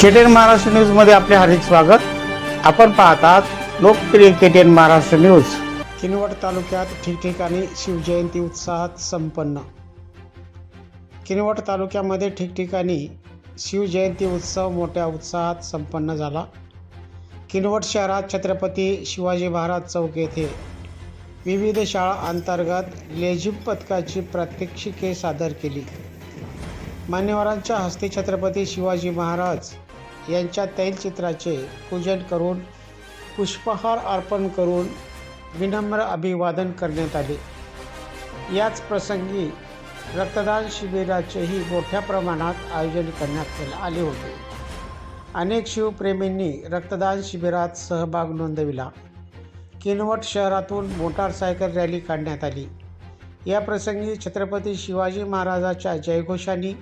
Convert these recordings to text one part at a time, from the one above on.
KTN Maharashtra न्यूजमध्ये आपले हार्दिक स्वागत. आपण पाहतात लोकप्रिय केटीएन महाराष्ट्र न्यूज किनवट तालुक्यात ठिकठिकाणी शिवजयंती उत्साहात संपन्न. किनवट तालुक्यामध्ये ठिकठिकाणी शिवजयंती उत्सव मोठ्या उत्साहात संपन्न झाला. किनवट शहरात छत्रपती शिवाजी महाराज चौक येथे विविध शाळा अंतर्गत लेझिम पथकाची प्रात्यक्षिके सादर केली. मान्यवरांच्या हस्ते छत्रपती शिवाजी महाराज यांच्या तैलचित्राचे पूजन करून पुष्पहार अर्पण करून विनम्र अभिवादन करण्यात आले. याच प्रसंगी रक्तदान शिबिराचेही मोठ्या प्रमाणात आयोजन करण्यात आले होते. अनेक शिवप्रेमींनी रक्तदान शिबिरात सहभाग नोंदविला. किनवट शहरातून मोटारसायकल रॅली काढण्यात आली. या प्रसंगी छत्रपती शिवाजी महाराजाच्या जयघोषांनी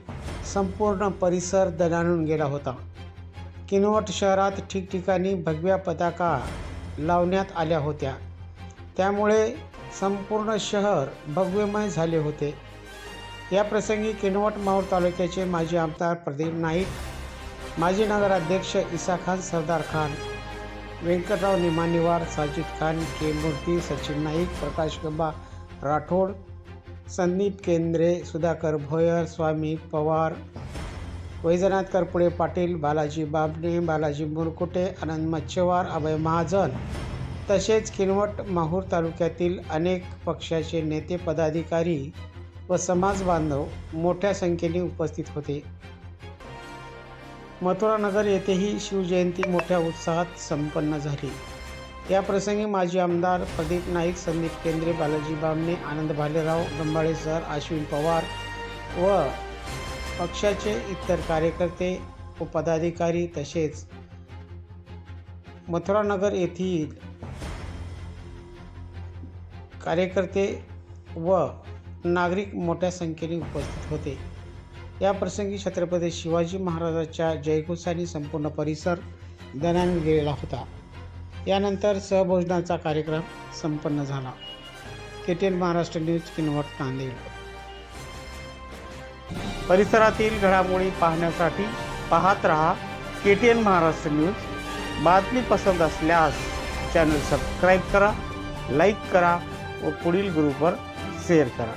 संपूर्ण परिसर दणाणून गेला होता. किनवट शहरात ठिकठिकाणी भगव्या पताका लावण्यात आल्या होत्या. त्यामुळे संपूर्ण शहर भव्यमय झाले होते. या प्रसंगी किनवट माहूर तालुक्याचे माजी आमदार प्रदीप नाईक माजी नगराध्यक्ष इसा खान सरदार खान व्यंकटराव निमानिवार साजिद खान के मूर्ती सचिन नाईक प्रकाश गंबा राठोड संदीप केंद्रे सुधाकर भोयर स्वामी पवार वैजनाथ करपुडे पाटील बालाजी बाबणे बालाजी मुरकुटे आनंद मच्छेवार अभय महाजन तसेच किनवट माहूर तालुक्यातील अनेक पक्षाचे नेते पदाधिकारी व समाज बांधव मोठ्या संख्येने उपस्थित होते. मथुरानगर येथेही शिवजयंती मोठ्या उत्साहात संपन्न झाली. या प्रसंगी माजी आमदार प्रदीप नाईक संदीप केंद्रे बालाजी बामणे आनंद भालेराव गंबाळे सर अश्विन पवार व पक्षाचे इतर कार्यकर्ते व पदाधिकारी तसेच मथुरानगर येथील कार्यकर्ते व नागरिक मोठ्या संख्येने उपस्थित होते. या प्रसंगी छत्रपती शिवाजी महाराजाच्या जयघोषाने संपूर्ण परिसर दणान गेलेला होता. यानंतर सहभोजनाचा कार्यक्रम संपन्न झाला. K T N Maharashtra news Kinwat Nanded. परिसरातील घडामोडी पाहण्यासाठी पाहत रहा K T N Maharashtra news. बातमी पसंत असल्यास चॅनल सबस्क्राईब करा लाईक करा व पुढील ग्रुपवर शेअर करा.